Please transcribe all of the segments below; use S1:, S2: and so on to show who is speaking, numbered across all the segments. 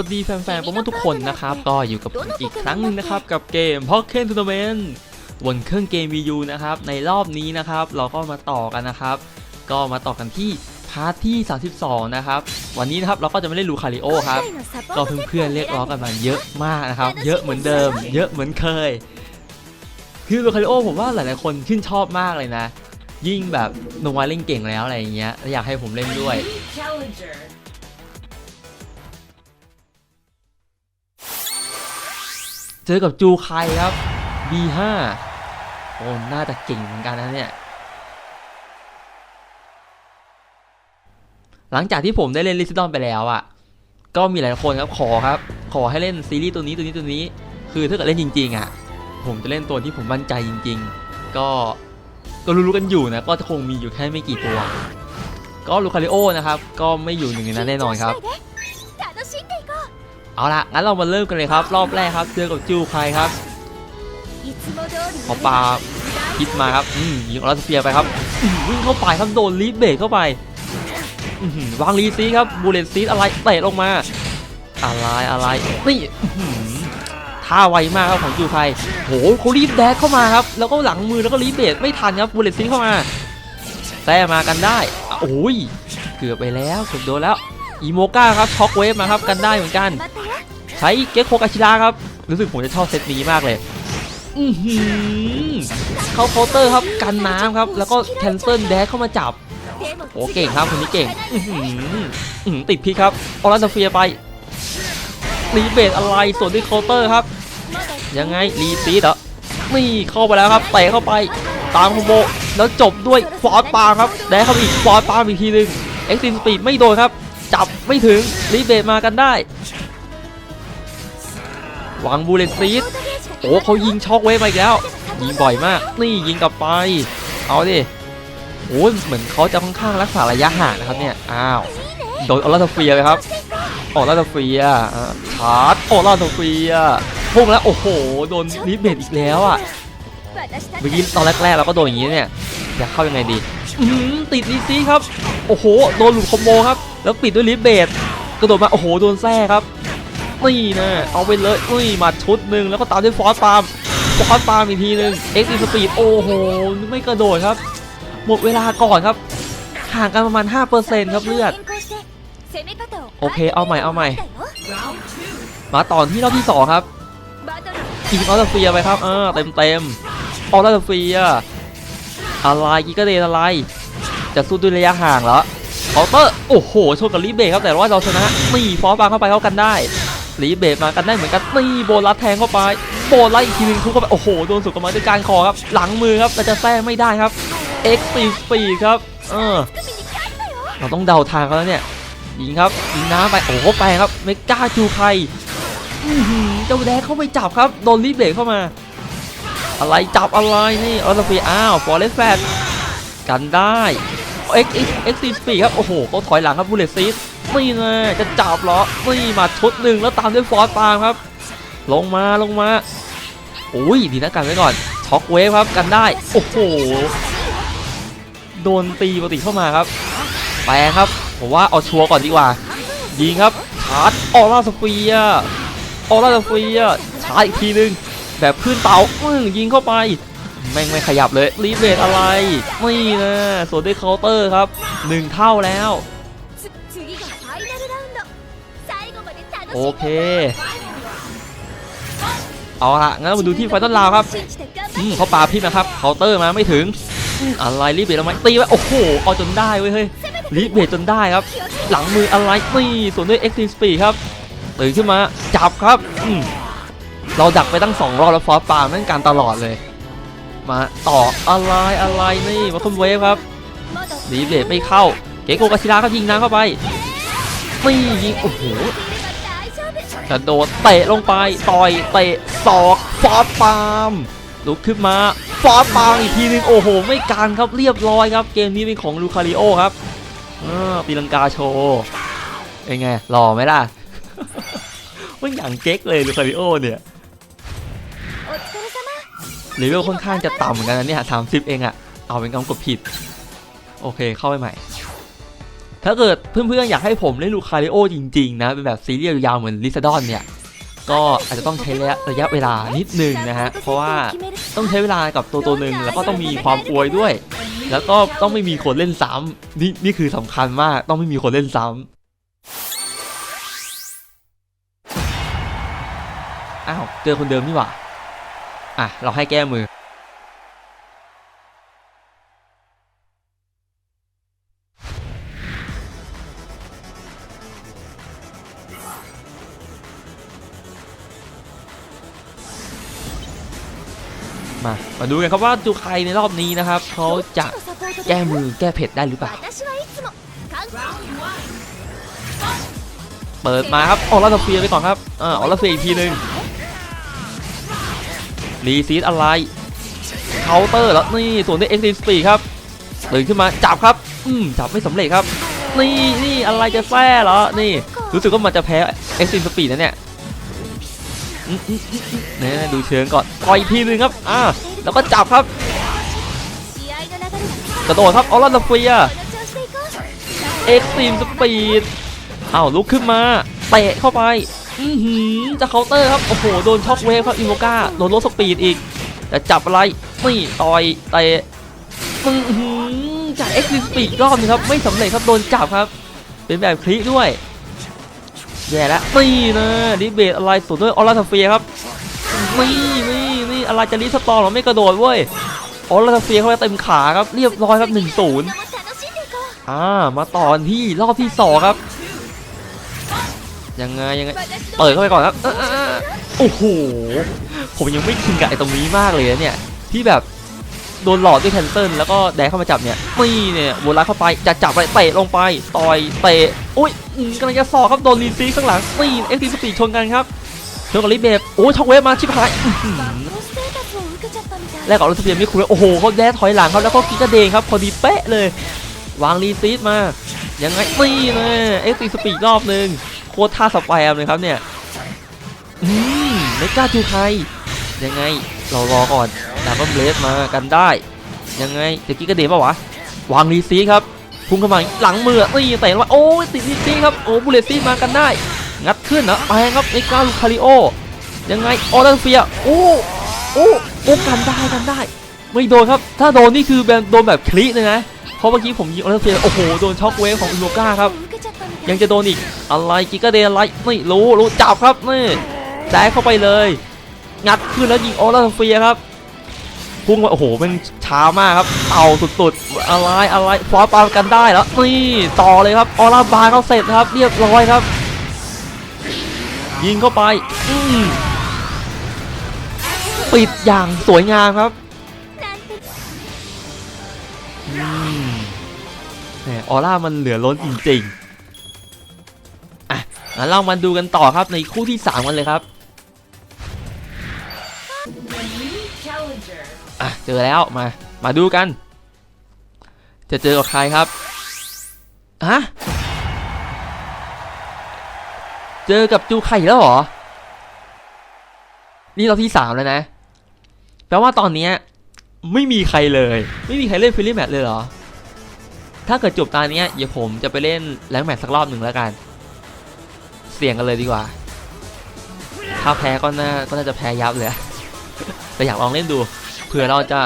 S1: วัสดีแฟนๆโปเกมอนทุกคนนะครับ ก็อยู่กับผมอีกครั้งหนึงนะครับ กับเกม Pokken Tournament บนเครื่องเกม Wii U นะครับ ในรอบนี้นะครับ เราก็มาต่อกันนะครับ ก็มาต่อกันที่พาร์ทที่ 32 นะครับ วันนี้นะครับเราก็จะไม่เล่นลูคาริโอครับ ก็เพื่อนๆเรียกร้องกันมาเยอะมากนะครับ เยอะเหมือนเดิม เยอะเหมือนเคย คือลูคาริโอผมว่าหลายๆคนชื่นชอบมากเลยนะ ยิ่งแบบโนวาเล่นเก่งแล้วอะไรอย่างเงี้ยอยากให้ผมเล่นด้วย จอกับจูไคครับ B5 โอ้น่าจะเก่งเหมือนกันนะเนี่ย หลังจากที่ผมได้เล่นลิซิดอนไปแล้วอะ่ะ ก็มีหลายคนครับขอครับ ขอให้เล่นซีรีส์ตัวนี้ตัวนี้ตัวนี้ คือถ้าเกิดเล่นจริงๆอะ่ะ ผมจะเล่นตัวที่ผมมั่นใจจริง ๆ ก็ก็รู้ๆกันอยู่นะ ก็จะคงมีอยู่แค่ไม่กี่ตัว ก็ลูคาริโอนะครับ ก็ไม่อยู่หนึ่งในนั้นแน่นอนครับ เอาละงั้นเรามาเริ่มกันเลยครับ รอบแรกครับเจอกับจิวใคร
S2: ครับ
S1: ขอปลาคิดมาครับอืมยิงรัสเปียไปครับวิ่งเข้าไปครับโดนรีดเบรกเข้าไปวางรีซีครับบูเลตซีอะไรเตะลงมา อะไรอะไรนี่ท่าไวมากครับของจูไคโหเขารีบแดกเข้ามาครับ แล้วก็หลังมือแล้วก็รีบเบรไม่ทันครับบูเลตซีเข้ามาแท้มากันได้โอ้ยเกือบไปแล้วเกือบโดนแล้วอีโมก้าครับช็อกเวฟมาครับกันได้เหมือนกัน ใช้เก็กโคกาชิระครับ รู้สึกผมจะชอบเซตนี้มากเลยอือหึเข้าเคาน์เตอร์ครับกันน้ำครับ แล้วก็แคนเซิลแดชเข้ามาจับโอ้เก่งครับคนนี้เก่งอือหึติดพี่ครับออรันเฟียไปรีเบทอะไรส่วนด้วยเคาน์เตอร์ครับ ยังไงรีซีดเหรอนี่เข้าไปแล้วครับเตะเข้าไปตามคอมโบแล้วจบด้วยฟอสปาครับแดชเข้าอีกฟอสปาอีกทีนึงเอ็กซ์สติมสปีดไม่โดนครับ จับไม่ถึงรีเบทมากันได้ วางบูเลตซีดโอ้เขายิงช็อกเวฟมาอีแล้ว ยิงบ่อยมาก นี่ยิงกลับไป เอาดิโอ้เหมือนเขาจะค่อนข้างรักษาระยะห่างนะครับเนี่ย อ้าว โดนออร่าตซเฟีเลยครับออร่าตซเฟีชาร์จออร่าตซเฟีพุ่งแล้ว โอ้โห โดนลิเบตอีกแล้วอะเมื่อกี้ตอนแรกๆเราก็โดนอย่างนี้เนี่ยจะเข้ายังไงดีอืติดลิซี่ครับ โอ้โห โดนหลุมคอมโบครับ แล้วปิดด้วยลิเบตกระโดดมา โอ้โห โดนแท้ครับ นี่นะเอาไปเลยอุ้ยมาชุดหนึ่งแล้วก็ตามด้วยฟอสตามฟอสตามอีกทีหนึ่งเอ็กซ์อินสปีดโอ้โหไม่กระโดดครับ หมดเวลาก่อนครับห่างกันประมาณ 5%ครับเลือด โอเคเอาใหม่เอาใหม่ มาต่อที่รอบที่ 2 ครับทีมออสเฟียไปครับเออเต็มเต็มออสเฟียอะไรกิกเกเดนอะไร จะสู้ด้วยระยะห่างแล้วเคาเตอร์ โอ้โหชนกับรีเบรครับแต่ว่าเราชนะนี่ฟอสบางเข้าไปเข้ากันได้ ลีเบรกมากันได้เหมือนกันนี่โบลัสแทงเข้าไป โบลัสอีกทีหนึงทุกเข้าไป โอ้โห โดนสุดกมาด้วยการคอครับ หลังมือครับแต่จะแท้ไม่ได้ครับเอ็กซ์ตีสปีดครับ เออ เราต้องเดาทางเขาแล้วเนี่ย ยิงครับยิงน้ำไป โอ้โหไปครับเมก้าจูไคเจ้าแดงเข้าไปจับครับ โดนลีเบรกเข้ามา อะไรจับอะไรนี่ออสเฟียอ้าวฟอร์เรสแฟดกันได้เอ็กซ์เอ็กซ์ซีสปีครับ โอ้โหเขาถอยหลังครับบูเลตซีส นี่นะจะจับเหรอนี่มาชุดหนึ่งแล้วตามด้วยฟอร์สปามครับ ลงมาลงมาโอ้ยดีนะกันไว้ก่อนช็อกเวฟครับกันได้โอ้โหโดนตีปกติเข้ามาครับแปลครับผมว่าเอาชัวร์ก่อนดีกว่า ยิงครับชาร์จออร่าสเฟียออร่าสเฟียชาร์จอีกทีนึงแบบขึ้นเตาอื้อยิงเข้าไป แม่งไม่ขยับเลยรีเบทอะไรนี่นะส่วนด้วยเคาน์เตอร์ครับหนึ่งเท่าแล้ว โอเค เอาละงั้นมาดูที่ไฟต้นลาวครับอืมเขาปาพิษนะครับเคาน์เตอร์มาไม่ถึงอะไรรีบเบรดทำไหมตีไว้โอ้โหเอาจนได้เว้ยเฮ้ยรีบเบรจนได้ครับ หลังมืออะไรตีส่วนด้วยเอ็กซ์ตีสปีครับตื่นขึ้นมาจับครับเราดักไปตั้งสองรอบแล้วฟอสปานั่นการตลอดเลย มาต่ออะไรอะไรนี่มาคุมเวฟครับรีเบรไม่เข้า เก๋โกกาชิระก็ยิงน้ำเข้าไป ซี่ยิงโอ้โหกระโดดเตะลงไปต่อยเตะศอกฟอสปามลุกขึ้นมาฟอสปามอีกทีนึงโอ้โห ไม่การครับเรียบร้อยครับ เกมนี้เป็นของลูคาริโอครับปีลังกาโชว์เป็นไงหล่อไหมล่ะมันอย่างเก๊กเลยลูคาริโอเนี่ยเลเวลค่อนข้างจะต่ำเหมือนกันนะเนี่ยสามสิบเองอะเอาเป็นกำกดผิด โอเคเข้าไปใหม่ ถ้าเกิดเพื่อนๆอยากให้ผมเล่นลูคาริโอจริงๆนะเป็นแบบซีรีส์ยาวๆเหมือนลิซาดอนเนี่ยก็อาจจะต้องใช้ระยะระยะเวลานิดนึงนะฮะ เพราะว่าต้องใช้เวลากับตัวตัวหนึ่งแล้วก็ต้องมีความอวยด้วย แล้วก็ต้องไม่มีคนเล่นซ้ำนี่นี่คือสำคัญมากต้องไม่มีคนเล่นซ้ำอ้าวเจอคนเดิมนี่หว่าอะเราให้แก้มือ มาดูกันครับว่าดูใครในรอบนี้นะครับเขาจะแก้มือแก้เผ็ดได้หรือเปล่า เปิดมาครับออร่าสเฟียไปก่อนครับอ่าออร่าเฟียอีกทีหนึ่งรีซีดอะไรเคาน์เตอร์แล้วนี่ส่วนด้วเอ็กซ์ตีสปีครับตื่นขึ้นมาจับครับ อืมจับไม่สำเร็จครับ นี่นี่อะไรจะแฝ่เหรอ นี่รู้สึกว่ามันจะแพ้เอ็กซ์ตีสปีนะเนี่ย เนี่ยดูเชิงก่อนต่อยทีนึงครับ อ่า แล้วก็จับครับ กระโดดครับ ออรันเฟีย เอ็กซ์ตีมสปีดอ้าวลุกขึ้นมา เตะเข้าไป อือหือ จะเคาน์เตอร์ครับ โอ้โห โดนช็อคเวฟครับ อิโมกาโดนลดสปีดอีก จะจับอะไร นี่ต่อยเตะอือหือจากเอ็กซ์ตีมสปีดรอบนึงครับ ไม่สำเร็จครับ โดนจับครับ เป็นแบบคลิกด้วย แย่แล้วนี่นะดิเบตอะไรสุดด้วยออร่าทเฟียครับนี่นี่นี่อะไรจะรีสตอร์หรอไม่กระโดดเว้ยออร่าทเฟียเขาไปเต็มขาครับเรียบร้อยครับ
S2: หนึ่งศูนย์
S1: อ่ามาต่อที่รอบที่สองครับยังไงยังไงเปิดเข้าไปก่อนครับโอ้โหผมยังไม่ชินกับไอ้ตรงนี้มากเลยเนี่ยที่แบบ โดนหลอดด้วยแคนเซิลแล้วก็แดกเข้ามาจับเนี่ยนี่เนี่ยโบลัสเข้าไปจะจับไปเตะลงไปต่อยเตะอุ้ยกำลังจะสอครับโดนลีซีข้างหลังซีนเอ็กซ์ตีสปีชนกันครับชนกับลิเบฟโอ้ยช็อกเวฟมาชิบหายแลกกับรถเปียมีคุเรโอ้โหเขาแดกถอยหลังครับแล้วก็กิกกระเดงครับพอดีเป๊ะเลย วางรีซีดมายังไงตีเลยเอ็กซ์ตีสปีดรอบหนึ่งโคตรท่าสแปมเลยครับเนี่ยอืมไม่กล้าจูใครยังไงเรารอก่อน ดาบเบลสมากันได้ ยังไงตะกี้ก็เดบปะวะ วางรีซีครับพุ่งเข้ามาหลังมือตีแตะมาโอ้ติดรีซีครับโอ้บุเลซีมากันได้ งัดขึ้นนะไปครับในก้าลูคาริโอ ยังไงออร์เดนเฟียโอ้โอ้โอ้กันได้กันได้ ไม่โดนครับ ถ้าโดนนี่คือแบบโดนแบบคลิเลยนะเพราะเมื่อกี้ผมยิงออร์เดนเฟียโอ้โหโดนช็อคเวฟของอิโนก้าครับยังจะโดนอีกอะไรกิกาเดนอะไรไม่รู้รู้จับครับนี่แดกเข้าไปเลย งัดขึ้นแล้วยิงออร์เดนเฟียครับ พุ่งว่าโอ้โหมันช้ามากครับเต่าสุดๆ อะไรอะไรคว้าปามกันได้แล้วนี่ต่อเลยครับออร่าบาร์เขาเสร็จครับ เรียบร้อยครับ ยิงเข้าไปอืปิดอย่างสวยงามครับแหมออร่ามันเหลือล้นจริงๆ อะงั้นเรามาดูกันต่อครับในคู่ที่ 3 กันเลยครับ อะเจอแล้วมา มาดูกัน จะเจอกับใครครับฮะเจอกับจูไข่แล้วเหรอ นี่เราที่สามแล้วนะ แปลว่าตอนนี้ไม่มีใครเลย ไม่มีใครเล่นฟิลลี่แมทเลยเหรอ ถ้าเกิดจบตาเนี้ยเดี๋ยวผมจะไปเล่นแรงแมทสักรอบหนึ่งแล้วกัน เสี่ยงกันเลยดีกว่า ถ้าแพ้ก็น่าก็น่าจะแพ้ยับเลย แต่อยากลองเล่นดูเผื่อเราจะ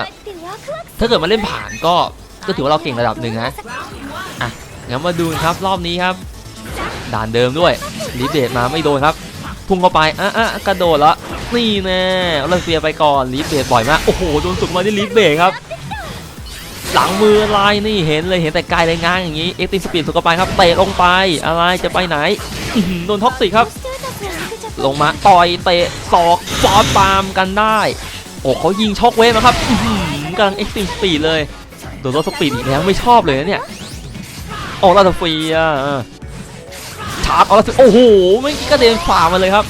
S1: ถ้าเกิดมาเล่นผ่านก็ก็ถือว่าเราเก่งระดับหนึ่งนะอะงั้นมาดูครับรอบนี้ครับ ด่านเดิมด้วยรีเดทมาไม่โดนครับพุ่งเข้าไปอะอะกระโดดละนี่แน่เราเสียไปก่อนรีเบดบ่อยมากโอ้โหโดนสุดมาที่รีเบดครับ หลังมือลายนี่เห็นเลยเห็นแต่กายเลยง้างอย่างนี้เอ็กซ์ติสปีดสุกเข้าไปครับเตะลงไปอะไรจะไปไหนโดนท็อกซิกครับ ลงมาต่อยเตะศอกฟอสปาล์มกันได้ โอ้เขายิงช็อกเวฟนะครับกำลังเอ็กซ์ตรีมสปีดเลยโดนรถสปีดอีกแล้วไม่ชอบเลยนะเนี่ยโออราตเฟียชาร์จออราตโอ้โหไม่กระเด็นฝ่ามาเลยครับ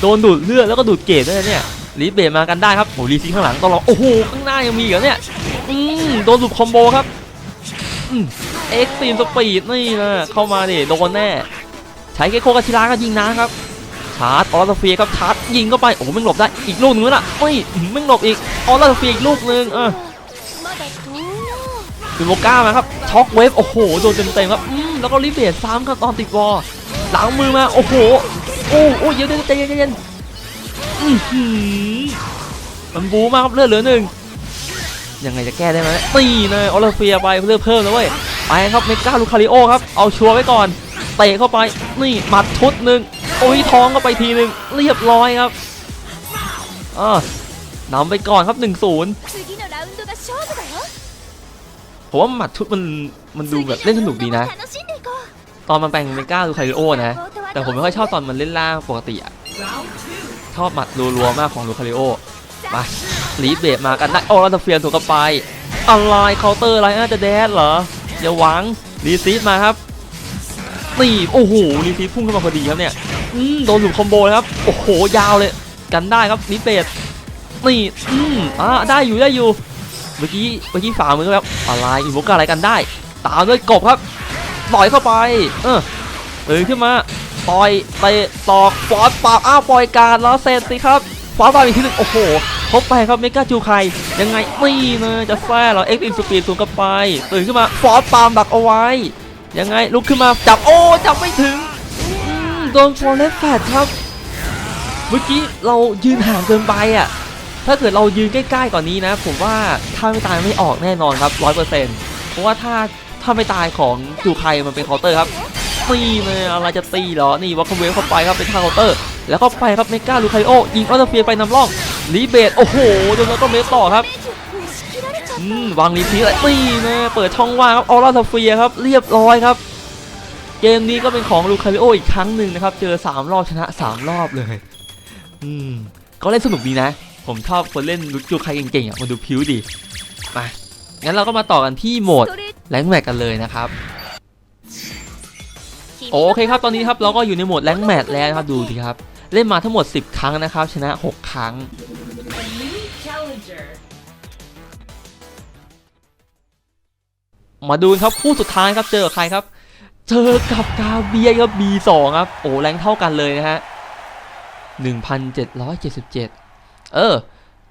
S1: โดนดูดเลือดแล้วก็ดูดเกรดด้วยนะเนี่ยรีเบรมากันได้ครับโอ้รีซีข้างหลังต้องรอโอ้โหข้างหน้ายังมีเหรอเนี่ยอืมโดนหลุดคอมโบครับเอ็กซ์ตรีมสปีดนี่นะเข้ามาดิโดนแน่ ใช้เกโคกาชิระก็ยิงนะครับ ชาร์จออร์เฟียครับชาร์จยิงเข้าไปโอ้ไม่หลบได้อีกลูกนึงนะเฮ้ยไม่หลบอีกออร์เฟียอีกลูกนึงเออดูโมก้ามาครับช็อกเวฟโอ้โหโดนเต็มๆครับแล้วก็รีเบทซ้ำครับตอนติดบอลหลังมือมาโอ้โหโอ้โอ้เย็นเย็นเย็นเย็นมันบูมากครับเลือดเหลือหนึ่งยังไงจะแก้ได้ไหมตีนยออร์เฟียไปเลือดเพิ่มแล้วเว้ยไปครับเมก้าลูคาริโอครับเอาชัวร์ไว้ก่อนเตะเข้าไปนี่หมัดชุดหนึ่ง โอ้ยท้องก็ไปทีหนึ่งเรียบร้อยครับอ่านำไปก่อนครับ1-0ผมว่าหมัดชุดมันมันดูแบบเล่นสนุกดีนะ ตอนมันแปลงเมก้าดูไคลโอนะ แต่ผมไม่ค่อยชอบตอนมันเล่นล่างปกติอะชอบหมัดรัวๆมากของดูคาริโอมาลีเบดมากันนะโอ้เราจะเฟียนถูกกระไปออนไลน์เคาน์เตอร์อะไรน่าจะแดดเหรออย่าหวังรีซีดมาครับตีโอ้โหรีซีดพุ่งขึ้นมาพอดีครับเนี่ย อืมโดนหลุมคอมโบเลยครับ โอ้โห ยาวเลย กันได้ครับลีดเบรนี่อืมอ่าได้อยู่ได้อยู่ เมื่อกี้เมื่อกี้ฝ่ามือครับอะไรอินโวกาอะไรกันได้ ตามด้วยกบครับต่อยเข้าไป เออตื่นขึ้นมาปล่อยเตะตอกฟอสปาอ้าวปล่อยการแล้วเสร็จสิครับฟอสปาอีกทีหนึงโอ้โหพบไปครับเมกาจูไคยังไงนี่เลยจะแซ่เหรอเอ็กซ์อินสปีดสูงกับไปตื่นขึ้นมาฟอสปามดักเอาไว้ ยังไงลุกขึ้นมาจับโอ้จับไม่ถึง โดนฟอร์เรสแฟดครับ เมื่อกี้เรายืนห่างเกินไปอะ ถ้าเกิดเรายืนใกล้ๆก่อนนี้นะ ผมว่าถ้าไม่ตายไม่ออกแน่นอนครับร้อยเปอร์เซ็นต์เพราะว่าถ้าถ้าไม่ตายของจูไคมันเป็นเคาน์เตอร์ครับตีเลยอะไรจะตีเหรอ นี่วัคคเวฟเข้าไปครับเป็นท่าเคาน์เตอร์ แล้วก็ไปครับเมก้าลูไคโอยิงออร์เฟียไปนำร่องรีเบดโอ้โหโดนแล้วก็เมสต่อครับ
S2: วางรีพี
S1: อะไรตีเลยเปิดช่องว่างครับออร่าสเฟียครับเรียบร้อยครับ เกมนี้ก็เป็นของลูคาริโออีกครั้งหนึ่งนะครับ เจอ 3 รอบชนะ 3 รอบเลย อืม ก็เล่นสนุกดีนะ ผมชอบคนเล่นลูใครเก่งๆอะมาดูพิ้วดีมางั้นเราก็มาต่อกันที่โหมดแรงแมทกันเลยนะครับโอเคครับตอนนี้ครับเราก็อยู่ในโหมดแรงแมทแล้วครับดูทีครับ เล่นมาทั้งหมด 10 ครั้งนะครับ ชนะ 6 ครั้งมาดูครับคู่สุดท้ายครับเจอใครครับ เจอกับกาเบียครับ B2 ครับ โอ้แรงเท่ากันเลยนะฮะ1,777เออ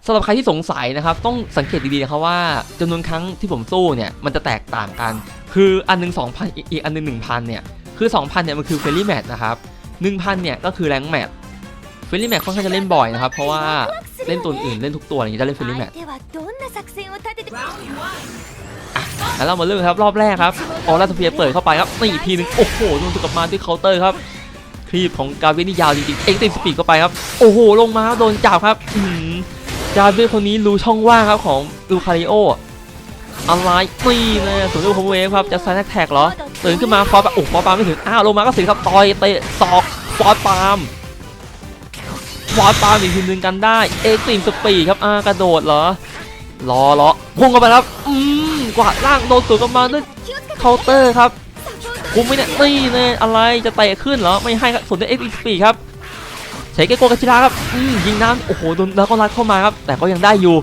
S1: สำหรับใครที่สงสัยนะครับ ต้องสังเกตดีๆนะครับว่าจำนวนครั้งที่ผมสู้เนี่ย มันจะแตกต่างกัน คืออันหนึง2,000อีกอีกอันหนึง1,000เนี่ย คือ2,000เนี่ยมันคือเฟรนลี่แมทนะครับ1,000เนี่ยก็คือแรงแมทเฟรนลี่แมทค่อนข้างจะเล่นบ่อยนะครับ เพราะว่าเล่นตัวอื่นเล่นทุกตัวอะไรอย่างนี้จะเล่นเฟรนลี่แมท แล้วเรามาเรื่องครับรอบแรกครับออร่าสเฟียเปิดเข้าไปครับนี่ทีนึงโอ้โหโดนสกกลับมาด้วยเคาน์เตอร์ครับครีบของกาเวนี่ยาวจริงๆเอ็กซ์ติสปีดเข้าไปครับโอ้โหลงมาโดนจับครับกาเวคนนี้รู้ช่องว่างครับของลูคาริโออะไรตีเลยสูนลูกของเวฟครับจะใส่แท็กเหรอตื่นขึ้นมาฟอร์ปโอ้ฟอร์ปามไม่ถึงอ้าวลงมาก็สิครับต่อยเตะศอกฟอร์ปามฟอร์ปามอีกทีนึงกันได้เอ็กซ์ติสปีดครับอ้ากระโดดเหรอรอรอพุ่งเข้าไปครับอืม วาดล่างโดนสวนกลับมาด้วยเคาน์เตอร์ครับคุ้มไหมเนี่ยนี่แน่อะไรจะเตะขึ้นเหรอไม่ให้ส่วนด้วยเอ็กซ์ปีครับใช้เกโกกัชิระครับยิงน้ำโอ้โหโดนแล้วก็รัดเข้ามาครับ แต่ก็ยังได้อยู่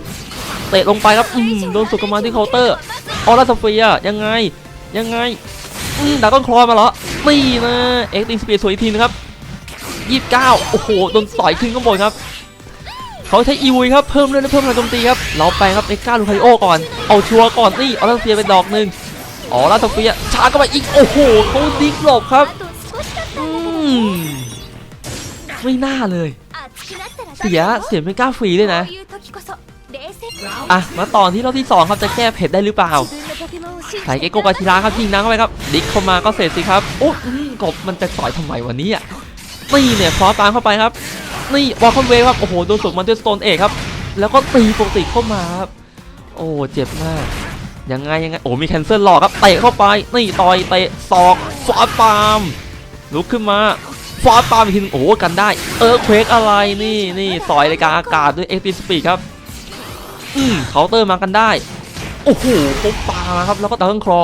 S1: เตะลงไปครับโดนสุกมาที่เคาน์เตอร์ออร่าสเฟียยังไงยังไงดาก้อนคลอมาเหรอนี่นะเอ็กซ์ตีสปีดสวยทีนะครับยี่สิบเก้าโอ้โหโดนต่อยขึ้นข้างบนครับ เขาใช้อีวุยครับเพิ่มเลือดและเพิ่มพลังโจมตีครับเราไปครับเอก้าลูคาโอก่อนเอาชัวร์ก่อนนี่เอาลาโตเฟียไปดอกหนึ่งอ๋อลาโตเฟียชาร์จเข้าไปอีกโอ้โหเขาดิกหลบครับอืมไม่น่าเลย เสียเสียไมก้าฟรีด้วยนะอะมาตอนที่รอบที่2ครับจะแก้เผ็ดได้หรือเปล่าใส่เกโกกาชิราครับยิงนังเข้าไปครับ ดิกเข้ามาก็เสร็จสิครับโอ้กบมันจะต่อยทำไมวันนี้อะตีเนี่ยฟอสตามเข้าไปครับ นี่วอลคอนเวย์ครับ โอ้โห โดนสวนมันด้วยสโตนเอกครับ แล้วก็ตีปกติเข้ามาครับ โอ้เจ็บมาก ยังไงยังไง โอ้มีแคนเซิลหลอกครับ เตะเข้าไป นี่ต่อยเตะศอกฟาสปามลุกขึ้นมาฟาสปามอีกทีนโอ้กันได้ เออเควกอะไรนี่นี่สอยรายการอากาศด้วยเอ็กซ์ตีสปีดครับ อืมเคาน์เตอร์มากันได้ โอ้โหปุ๊บปาครับ แล้วก็เติร์งครอ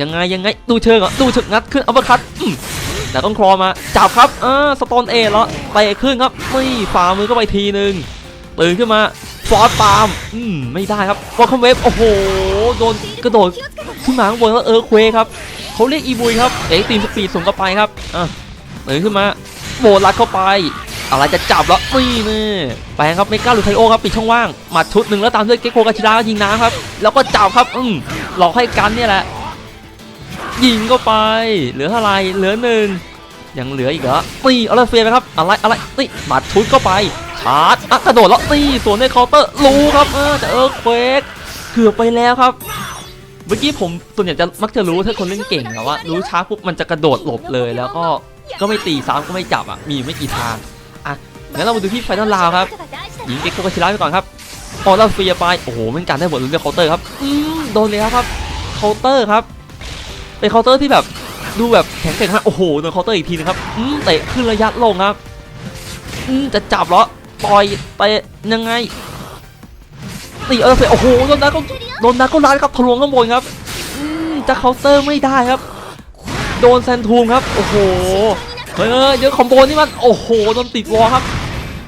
S1: ยังไงยังไงดูเชิงอะดูเชิงงัดขึ้นอัปเปอร์คัต แต่ต้องคลอมาจับครับอ่าสตอนเอแล้วเตขึ้นครับนี่ฝ่ามือก็ไปทีหนึ่งตื่นขึ้นมาฟอสปาล์มอืมไม่ได้ครับฟอร์คัมเวฟโอ้โหโดนกระโดดขึ้นมาข้างบนแล้วเออเควครับเขาเรียกอีบุยครับเอ็ตีมสปีดส่งเข้าไปครับอ่าตื่นขึ้นมาโบลัดเข้าไป อะไรจะจับแล้วนี่นี่แปลงครับเมก้าหรือไทโอครับปิดช่องว่างหมัดชุดหนึ่งแล้วตามด้วยเก็กโคกาชิดายิงน้ำครับแล้วก็จับครับอืมหลอกให้กันเนี่ยแหละ ยิงเข้าไป เหลือเท่าไรเหลือหนึ่งยังเหลืออีกเหรอตีเอาลยเฟียไปครับ อะไรอะไรตีหมัดชุดเข้าไปชาร์จอะกระโดดแล้วตีสวนในเคาน์เตอร์รู้ครับเออแต่เออเควกเกือบไปแล้วครับเมื่อกี้ผมส่วนใหญ่จะมักจะรู้ถ้าคนเล่นเก่งนะว่า รู้ช้าปุ๊บมันจะกระโดดหลบเลยแล้วก็ก็ไม่ตีซ้ำก็ไม่จับอะมีไม่กี่ทางอะงั้นเรามาดูที่ไฟนอลลาวครับยิงเก็กโกกาชิระไปก่อนครับออแล้วเฟียไปโอ้โหเป็นการได้บทลุ้นเรื่องเคาน์เตอร์ครับอืมโดนเลยครับเคาน์เตอร์ครับ เป็นเคาน์เตอร์ที่แบบดูแบบแข็งแกร่งมากโอ้โหโดนเคาน์เตอร์อีกทีนึงครับอืมเตะขึ้นระยะลงครับอืมจะจับเหรอต่อยเตะยังไงตีเออเฟียโอ้โหโดนนักก็โดนนักก็ร้านครับทะลวงข้างบนครับอืมจะเคาน์เตอร์ไม่ได้ครับ โดนแซนทูมครับโอ้โหเฮ้ยเยอะคอมโบนี่มันโอ้โหโดนติดวอลครับ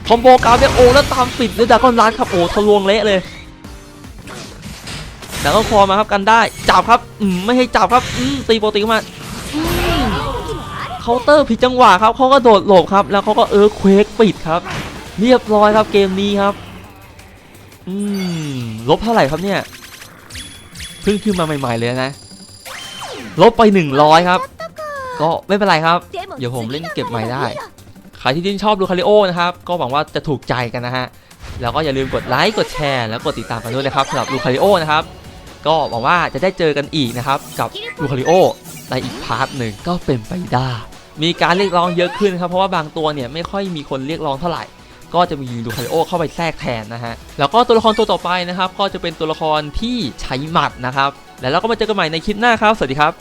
S1: คอมโบกาวเนี่ยโอ้แล้วตามปิดด้วยดากอนรันครับโอ้ทะลวงเละเลย ดากอนคอมาครับกันได้จับครับอืมไม่ให้จับครับอืมตีโปรตีเข้ามาเคาน์เตอร์ผิดจังหวะครับเขาก็โดดหลบครับ แล้วเขาก็เออเควกปิดครับ เรียบร้อยครับเกมนี้ครับอืมลบเท่าไหร่ครับเนี่ยเพิ่งขึ้นมาใหม่ ๆเลยนะ ลบไป 100 ครับ ก็ไม่เป็นไรครับ เดี๋ยวผมเล่นเก็บใหม่ได้ ใครที่ชื่นชอบดูคาริโอนะครับ ก็หวังว่าจะถูกใจกันนะฮะ แล้วก็อย่าลืมกดไลค์ กดแชร์ แล้วกดติดตามกันด้วยนะครับสำหรับดูคาริโอนะครับ ก็หวังว่าจะได้เจอกันอีกนะครับ กับดูคาริโอในอีกพาร์ทหนึ่งก็เป็นไปได้ มีการเรียกร้องเยอะขึ้นครับ เพราะว่าบางตัวเนี่ยไม่ค่อยมีคนเรียกร้องเท่าไหร่ ก็จะมีดูคาริโอเข้าไปแทรกแทนนะฮะ แล้วก็ตัวละครตัวต่อไปนะครับ ก็จะเป็นตัวละครที่ใช้หมัดนะครับ แล้วเราก็มาเจอกันใหม่ในคลิปหน้าครับ สวัสดีครับ